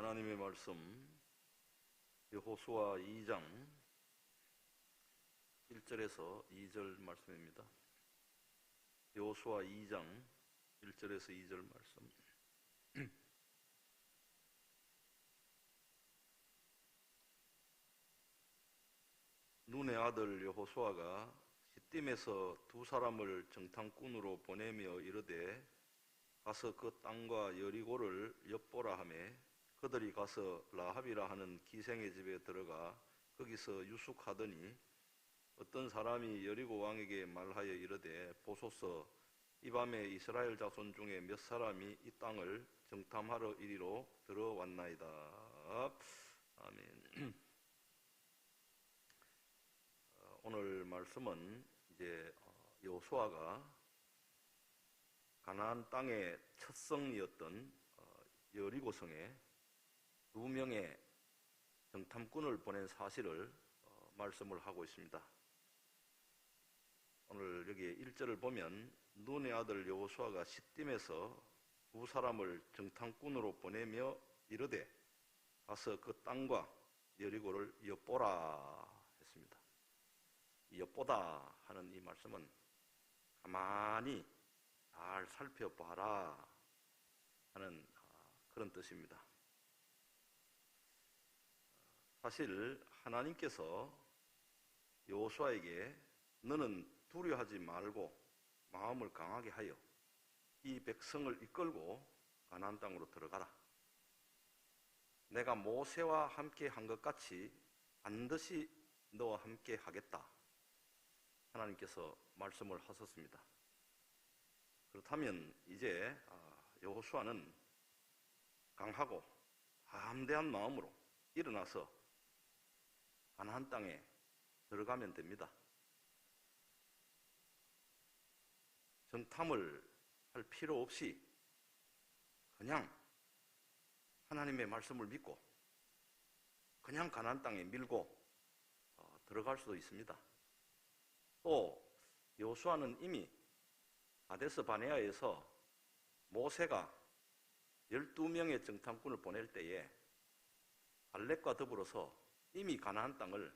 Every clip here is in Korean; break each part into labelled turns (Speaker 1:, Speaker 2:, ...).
Speaker 1: 하나님의 말씀 여호수아 2장 1절에서 2절 말씀입니다. 여호수아 2장 1절에서 2절 말씀. 눈의 아들 여호수아가 시딤에서 두 사람을 정탐꾼으로 보내며 이르되 가서 그 땅과 여리고를 엿보라 하매 그들이 가서 라합이라 하는 기생의 집에 들어가 거기서 유숙하더니 어떤 사람이 여리고 왕에게 말하여 이르되 보소서 이 밤에 이스라엘 자손 중에 몇 사람이 이 땅을 정탐하러 이리로 들어왔나이다. 아멘. 어, 오늘 말씀은 이제 어, 여호수아가 가나안 땅의 첫 성이었던 어, 여리고성에 두 명의 정탐꾼을 보낸 사실을 말씀을 하고 있습니다. 오늘 여기 1절을 보면 눈의 아들 여호수아가 시딤에서 두 사람을 정탐꾼으로 보내며 이르되 가서 그 땅과 여리고를 엿보라 했습니다. 엿보다 하는 이 말씀은 가만히 잘 살펴봐라 하는 아, 그런 뜻입니다. 사실 하나님께서 여호수아에게 너는 두려워하지 말고 마음을 강하게 하여 이 백성을 이끌고 가나안 땅으로 들어가라. 내가 모세와 함께 한 것 같이 반드시 너와 함께 하겠다. 하나님께서 말씀을 하셨습니다. 그렇다면 이제 아, 여호수아는 강하고 담대한 마음으로 일어나서 가나안 땅에 들어가면 됩니다. 정탐을 할 필요 없이 그냥 하나님의 말씀을 믿고 그냥 가나안 땅에 밀고 어, 들어갈 수도 있습니다. 또 여호수아는 이미 아데스 바네아에서 모세가 12명의 정탐꾼을 보낼 때에 알렉과 더불어서 이미 가나안 땅을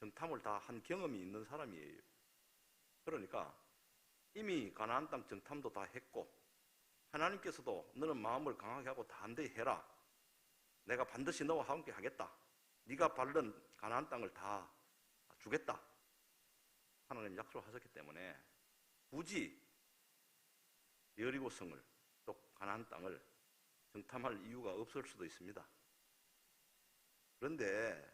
Speaker 1: 정탐을 다 한 경험이 있는 사람이에요. 그러니까 이미 가나안 땅 정탐도 다 했고 하나님께서도 너는 마음을 강하게 하고 담대히 해라. 내가 반드시 너와 함께 하겠다. 네가 밟는 가나안 땅을 다 주겠다. 하나님 약속하셨기 때문에 굳이 여리고성을 또 가나안 땅을 정탐할 이유가 없을 수도 있습니다. 그런데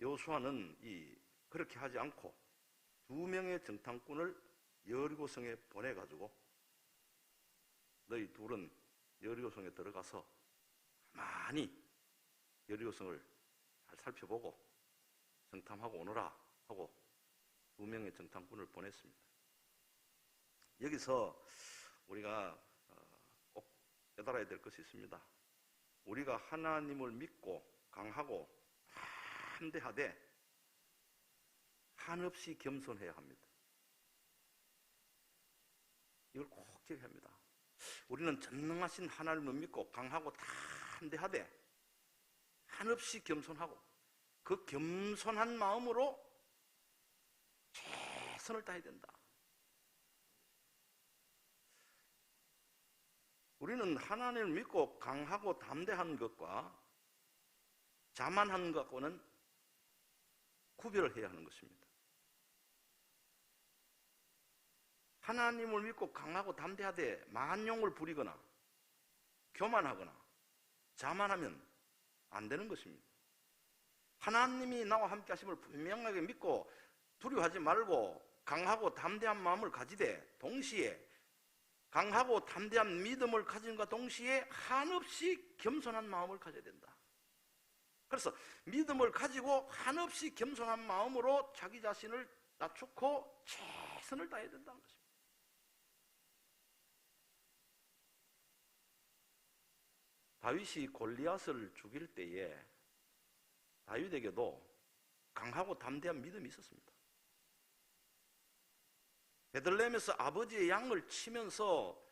Speaker 1: 여호수아는 이 그렇게 하지 않고 두 명의 정탐꾼을 여리고성에 보내 가지고 너희 둘은 여리고성에 들어가서 많이 여리고성을 잘 살펴보고 정탐하고 오너라 하고 두 명의 정탐꾼을 보냈습니다. 여기서 우리가 어, 꼭 깨달아야 될 것이 있습니다. 우리가 하나님을 믿고 강하고 담대하되 한없이 겸손해야 합니다. 이걸 꼭 기억해야 합니다. 우리는 전능하신 하나님을 믿고 강하고 담대하되 한없이 겸손하고 그 겸손한 마음으로 최선을 다해야 된다. 우리는 하나님을 믿고 강하고 담대한 것과 자만한 것과는 구별을 해야 하는 것입니다. 하나님을 믿고 강하고 담대하되 만용을 부리거나 교만하거나 자만하면 안 되는 것입니다. 하나님이 나와 함께 하심을 분명하게 믿고 두려워하지 말고 강하고 담대한 마음을 가지되 동시에 강하고 담대한 믿음을 가진과 동시에 한없이 겸손한 마음을 가져야 된다. 그래서 믿음을 가지고 한없이 겸손한 마음으로 자기 자신을 낮추고 최선을 다해야 된다는 것입니다. 다윗이 골리앗을 죽일 때에 다윗에게도 강하고 담대한 믿음이 있었습니다. 베들레헴에서 아버지의 양을 치면서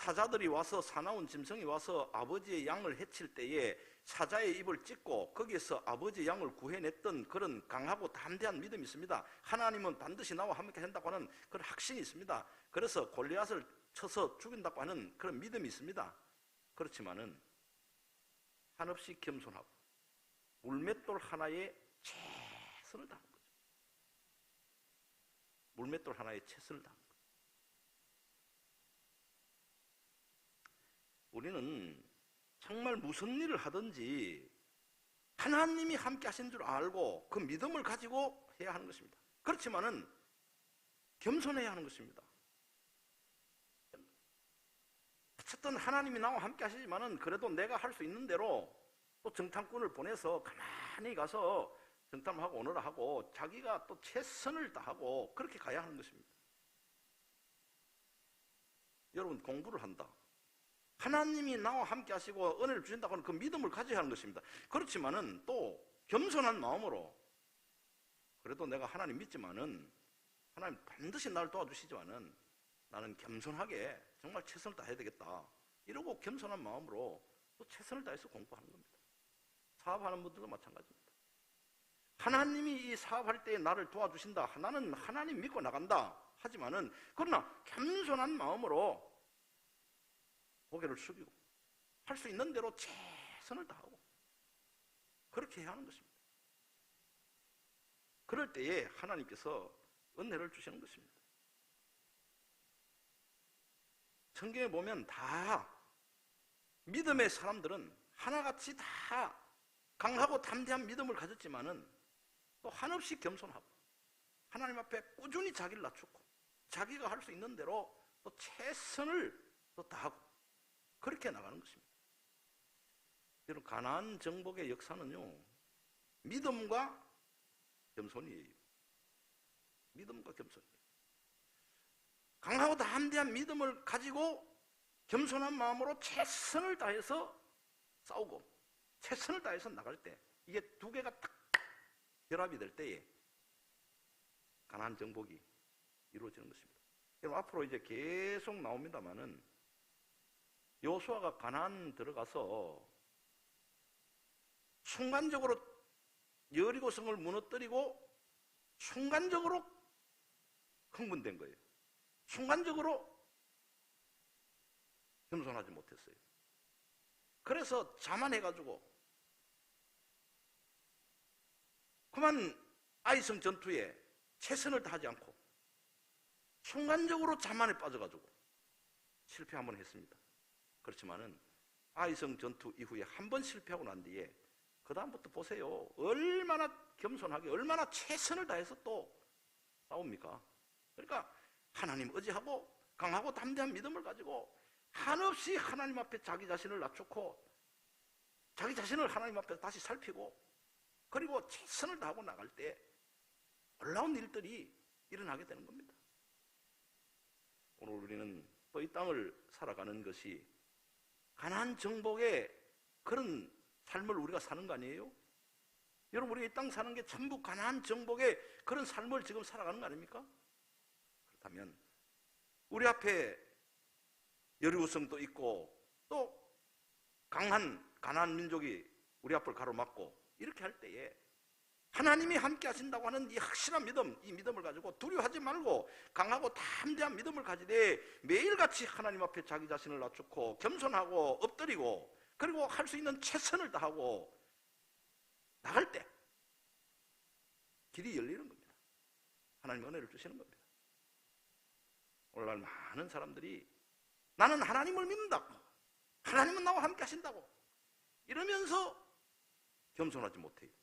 Speaker 1: 사자들이 와서 사나운 짐승이 와서 아버지의 양을 해칠 때에 사자의 입을 찢고 거기에서 아버지의 양을 구해냈던 그런 강하고 담대한 믿음이 있습니다. 하나님은 반드시 나와 함께 한다고 하는 그런 확신이 있습니다. 그래서 골리앗을 쳐서 죽인다고 하는 그런 믿음이 있습니다. 그렇지만은 한없이 겸손하고 물맷돌 하나에 최선을 다한 거죠. 물맷돌 하나에 최선을 다한 거죠. 우리는 정말 무슨 일을 하든지 하나님이 함께 하신 줄 알고 그 믿음을 가지고 해야 하는 것입니다. 그렇지만은 겸손해야 하는 것입니다. 어쨌든 하나님이 나와 함께 하시지만은 그래도 내가 할 수 있는 대로 또 정탐꾼을 보내서 가만히 가서 정탐하고 오너라 하고 자기가 또 최선을 다하고 그렇게 가야 하는 것입니다. 여러분 공부를 한다. 하나님이 나와 함께 하시고 은혜를 주신다고 하는 그 믿음을 가져야 하는 것입니다. 그렇지만은 또 겸손한 마음으로 그래도 내가 하나님 믿지만은 하나님 반드시 나를 도와주시지만은 나는 겸손하게 정말 최선을 다해야 되겠다. 이러고 겸손한 마음으로 또 최선을 다해서 공부하는 겁니다. 사업하는 분들도 마찬가지입니다. 하나님이 이 사업할 때 나를 도와주신다. 나는 하나님 믿고 나간다. 하지만은 그러나 겸손한 마음으로 고개를 숙이고 할 수 있는 대로 최선을 다하고 그렇게 해야 하는 것입니다. 그럴 때에 하나님께서 은혜를 주시는 것입니다. 성경에 보면 다 믿음의 사람들은 하나같이 다 강하고 담대한 믿음을 가졌지만은 또 한없이 겸손하고 하나님 앞에 꾸준히 자기를 낮추고 자기가 할 수 있는 대로 또 최선을 또 다하고 그렇게 나가는 것입니다. 여러분 가나안 정복의 역사는요 믿음과 겸손이에요. 믿음과 겸손이에요. 강하고 담대한 믿음을 가지고 겸손한 마음으로 최선을 다해서 싸우고 최선을 다해서 나갈 때 이게 두 개가 딱 결합이 될 때에 가나안 정복이 이루어지는 것입니다. 여러분 앞으로 이제 계속 나옵니다만은 요수아가 가나안 들어가서 순간적으로 여리고성을 무너뜨리고 순간적으로 흥분된 거예요. 순간적으로 겸손하지 못했어요. 그래서 자만해가지고 그만 아이성 전투에 최선을 다하지 않고 순간적으로 자만에 빠져가지고 실패 한번 했습니다. 그렇지만은 아이성 전투 이후에 한 번 실패하고 난 뒤에 그 다음부터 보세요. 얼마나 겸손하게 얼마나 최선을 다해서 또 싸웁니까? 그러니까 하나님 의지하고 강하고 담대한 믿음을 가지고 한없이 하나님 앞에 자기 자신을 낮추고 자기 자신을 하나님 앞에 다시 살피고 그리고 최선을 다하고 나갈 때 놀라운 일들이 일어나게 되는 겁니다. 오늘 우리는 또 이 땅을 살아가는 것이 가난 정복의 그런 삶을 우리가 사는 거 아니에요? 여러분 우리가 이 땅 사는 게 전부 가난 정복의 그런 삶을 지금 살아가는 거 아닙니까? 그렇다면 우리 앞에 여리고성도 있고 또 강한 가난 민족이 우리 앞을 가로막고 이렇게 할 때에 하나님이 함께 하신다고 하는 이 확실한 믿음, 이 믿음을 가지고 두려워하지 말고 강하고 담대한 믿음을 가지되 매일같이 하나님 앞에 자기 자신을 낮추고 겸손하고 엎드리고 그리고 할 수 있는 최선을 다하고 나갈 때 길이 열리는 겁니다. 하나님 은혜를 주시는 겁니다. 오늘날 많은 사람들이 나는 하나님을 믿는다고 하나님은 나와 함께 하신다고 이러면서 겸손하지 못해요.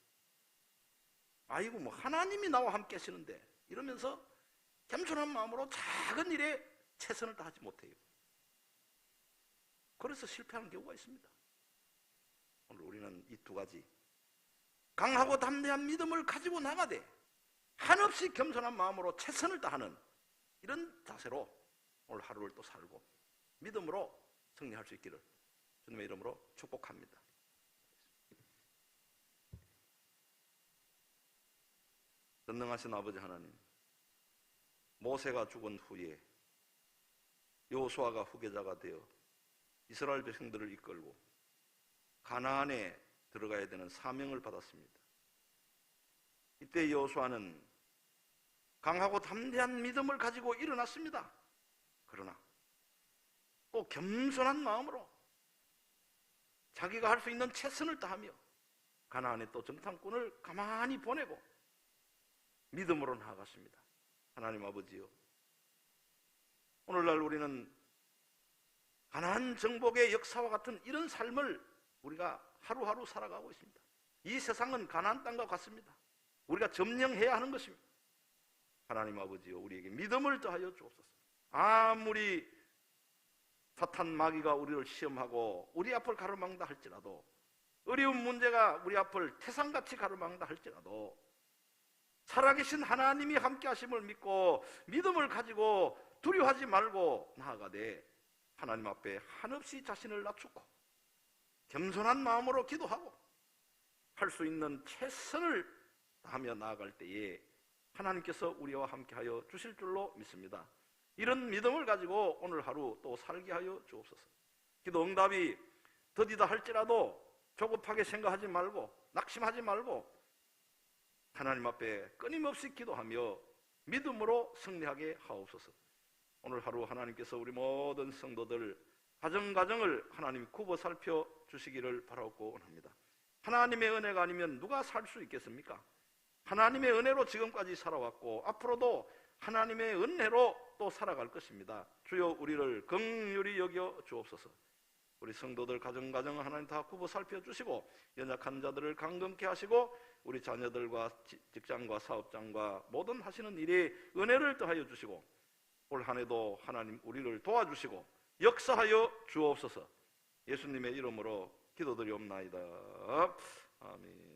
Speaker 1: 아이고 뭐 하나님이 나와 함께 하시는데 이러면서 겸손한 마음으로 작은 일에 최선을 다하지 못해요. 그래서 실패하는 경우가 있습니다. 오늘 우리는 이 두 가지 강하고 담대한 믿음을 가지고 나가되 한없이 겸손한 마음으로 최선을 다하는 이런 자세로 오늘 하루를 또 살고 믿음으로 승리할 수 있기를 주님의 이름으로 축복합니다. 전능하신 아버지 하나님, 모세가 죽은 후에 여호수아가 후계자가 되어 이스라엘 백성들을 이끌고 가나안에 들어가야 되는 사명을 받았습니다. 이때 여호수아는 강하고 담대한 믿음을 가지고 일어났습니다. 그러나 또 겸손한 마음으로 자기가 할 수 있는 최선을 다하며 가나안에 또 정탐꾼을 가만히 보내고 믿음으로 나아갔습니다. 하나님 아버지요. 오늘날 우리는 가나안 정복의 역사와 같은 이런 삶을 우리가 하루하루 살아가고 있습니다. 이 세상은 가나안 땅과 같습니다. 우리가 점령해야 하는 것입니다. 하나님 아버지요 우리에게 믿음을 더하여 주옵소서. 아무리 사탄 마귀가 우리를 시험하고 우리 앞을 가로막는다 할지라도 어려운 문제가 우리 앞을 태산같이 가로막는다 할지라도 살아계신 하나님이 함께 하심을 믿고 믿음을 가지고 두려워하지 말고 나아가되 하나님 앞에 한없이 자신을 낮추고 겸손한 마음으로 기도하고 할 수 있는 최선을 다하며 나아갈 때에 하나님께서 우리와 함께하여 주실 줄로 믿습니다. 이런 믿음을 가지고 오늘 하루 또 살게 하여 주옵소서. 기도 응답이 더디다 할지라도 조급하게 생각하지 말고 낙심하지 말고 하나님 앞에 끊임없이 기도하며 믿음으로 승리하게 하옵소서. 오늘 하루 하나님께서 우리 모든 성도들 가정가정을 하나님 굽어 살펴 주시기를 바라고 원합니다. 하나님의 은혜가 아니면 누가 살 수 있겠습니까? 하나님의 은혜로 지금까지 살아왔고 앞으로도 하나님의 은혜로 또 살아갈 것입니다. 주여 우리를 긍휼히 여겨 주옵소서. 우리 성도들 가정 가정 하나님 다 굽어 살펴 주시고 연약한 자들을 강건케 하시고 우리 자녀들과 지- 직장과 사업장과 모든 하시는 일에 은혜를 더하여 주시고 올 한해도 하나님 우리를 도와주시고 역사하여 주옵소서. 예수님의 이름으로 기도드리옵나이다. 아멘.